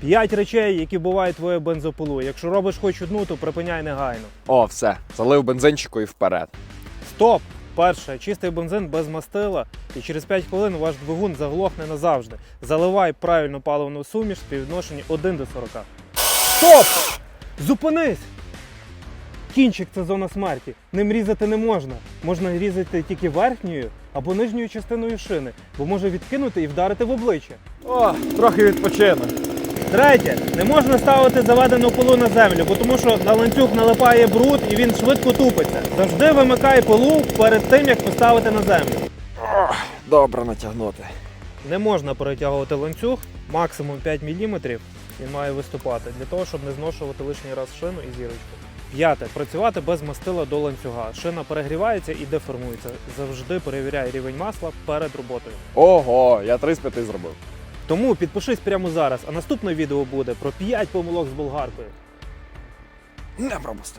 П'ять речей, які бувають твоєю бензопилу. Якщо робиш хоч одну, то припиняй негайно. О, все, залив бензинчику і вперед. Стоп! Перше, чистий бензин без мастила, і через 5 хвилин ваш двигун заглохне назавжди. Заливай правильну паливну суміш в співвідношенні 1 до 40. Стоп! Зупинись! Кінчик це зона смерті. Ним різати не можна. Можна різати тільки верхньою або нижньою частиною шини, бо може відкинути і вдарити в обличчя. О, трохи відпочину. Третє, не можна ставити заведену пилу на землю, бо тому що на ланцюг налипає бруд і він швидко тупиться. Завжди вимикай пилу перед тим, як поставити на землю. Добре натягнути. Не можна перетягувати ланцюг, максимум 5 мм він має виступати для того, щоб не зношувати лишній раз шину і зірочку. П'яте. Працювати без мастила до ланцюга. Шина перегрівається і деформується. Завжди перевіряй рівень масла перед роботою. Ого, я 3 з 5 зробив. Тому підпишись прямо зараз, а наступне відео буде про 5 помилок з болгаркою. Не пропусти.